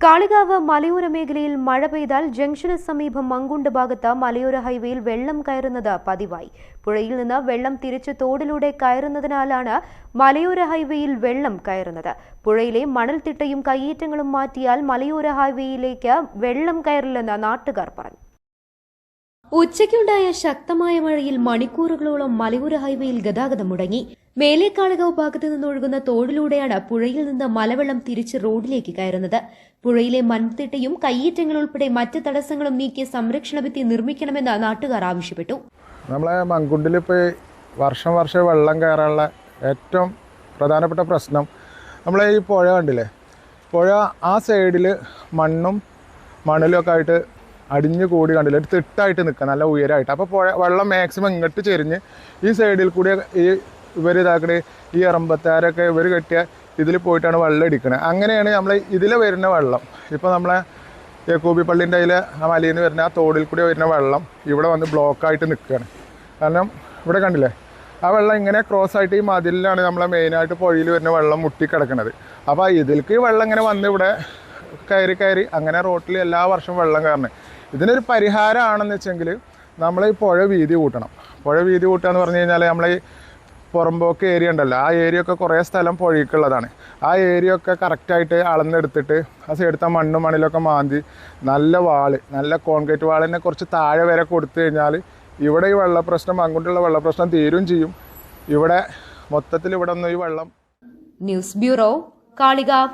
കാളികാവ് മലയോര മേഖലയിൽ മഴ പെയ്താൽ ജംഗ്ഷന് സമീപം മങ്കുണ്ട് ഭാഗത്ത് മലയോര ഹൈവേയിൽ വെള്ളം കയറുന്നത് പതിവായി. പുഴയിൽ നിന്ന് വെള്ളം തിരിച്ച് തോടിലൂടെ കയറുന്നതിനാലാണ് മലയോര ഹൈവേയിൽ വെള്ളം കയറുന്നത്. പുഴയിലെ മണൽത്തിട്ടയും കയ്യേറ്റങ്ങളും മാറ്റിയാൽ മലയോര ഹൈവേയിലേക്ക് വെള്ളം കയറില്ലെന്ന് നാട്ടുകാർ പറഞ്ഞു. ഉച്ചയ്ക്കുണ്ടായ ശക്തമായ മഴയിൽ മണിക്കൂറുകളോളം മലയോര ഹൈവേയിൽ ഗതാഗതം മുടങ്ങി. മേലേക്കാളികാവ് ഭാഗത്ത് നിന്നൊഴുകുന്ന തോടിലൂടെയാണ് പുഴയിൽ നിന്ന് മലവെള്ളം തിരിച്ച് റോഡിലേക്ക് കയറുന്നത്. പുഴയിലെ മൺതിട്ടയും കയ്യേറ്റങ്ങൾ ഉൾപ്പെടെ മറ്റ് തടസ്സങ്ങളും നീക്കിയ സംരക്ഷണ ഭിത്തി നിർമ്മിക്കണമെന്ന് നാട്ടുകാർ ആവശ്യപ്പെട്ടു. നമ്മളെ മങ്കുണ്ടിൽ ഇപ്പോൾ വർഷം വർഷം വെള്ളം കയറാനുള്ള ഏറ്റവും പ്രധാനപ്പെട്ട പ്രശ്നം നമ്മളെ ഈ പുഴ കണ്ടില്ലേ? പുഴ ആ സൈഡിൽ മണ്ണും മണലും ഒക്കെ ആയിട്ട് അടിഞ്ഞു കൂടി കണ്ടില്ല? ഒരു തിട്ടായിട്ട് നിൽക്കുക നല്ല ഉയരമായിട്ട് അപ്പോൾ പുഴ വെള്ളം മാക്സിമം ഇങ്ങോട്ട് ചെരിഞ്ഞ് ഈ സൈഡിൽ കൂടി ഈ ഇവർ ഇതാക്കണേ ഈ അറമ്പത്താരൊക്കെ ഇവർ കെട്ടിയ ഇതിൽ പോയിട്ടാണ് വെള്ളം എടുക്കുന്നത് അങ്ങനെയാണ് നമ്മൾ ഇതിൽ വരുന്ന വെള്ളം. ഇപ്പോൾ നമ്മളെ യക്കൂബി പള്ളിന്റെ അതിൽ ആ മലയിൽ നിന്ന് വരുന്ന ആ തോടിൽ കൂടി വരുന്ന വെള്ളം ഇവിടെ വന്ന് ബ്ലോക്കായിട്ട് നിൽക്കുകയാണ് കാരണം ഇവിടെ കണ്ടില്ലേ? ആ വെള്ളം ഇങ്ങനെ ക്രോസ് ആയിട്ട് ഈ മതിലിലാണ് നമ്മളെ മെയിനായിട്ട് പുഴയിൽ വരുന്ന വെള്ളം മുട്ടിക്കിടക്കുന്നത് അപ്പോൾ ഇതിലേക്ക് ഈ വെള്ളം ഇങ്ങനെ വന്ന് ഇവിടെ കയറി കയറി അങ്ങനെ റോട്ടിൽ എല്ലാ വർഷവും വെള്ളം കയറണം. ഇതിനൊരു പരിഹാരമാണെന്ന് വെച്ചെങ്കിൽ നമ്മൾ ഈ പുഴ വീതി കൂട്ടണം. പുഴ വീതി കൂട്ടുക എന്ന് പറഞ്ഞു കഴിഞ്ഞാൽ നമ്മൾ ഈ പുറമ്പോക്ക് ഏരിയ ഉണ്ടല്ലോ. ആ ഏരിയ ഒക്കെ കുറേ സ്ഥലം പുഴയ്ക്കുള്ളതാണ്. ആ ഏരിയ ഒക്കെ കറക്റ്റായിട്ട് അളന്നെടുത്തിട്ട് ആ സൈഡത്തെ മണ്ണും മണിലൊക്കെ മാന്തി നല്ല വാൾ നല്ല കോൺക്രീറ്റ് വാളിനെ കുറച്ച് താഴെ വരെ കൊടുത്തു കഴിഞ്ഞാൽ ഇവിടെ ഈ വെള്ളപ്രശ്നം അങ്ങോട്ടുള്ള വെള്ളപ്രശ്നം തീരും ചെയ്യും. ഇവിടെ മൊത്തത്തിൽ ഇവിടെ ഒന്നും ഈ വെള്ളം ന്യൂസ് ബ്യൂറോ കാളികാവ്.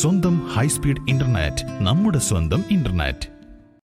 സ്വന്തം ഹൈസ്പീഡ് ഇന്റർനെറ്റ് നമ്മുടെ സ്വന്തം ഇന്റർനെറ്റ്.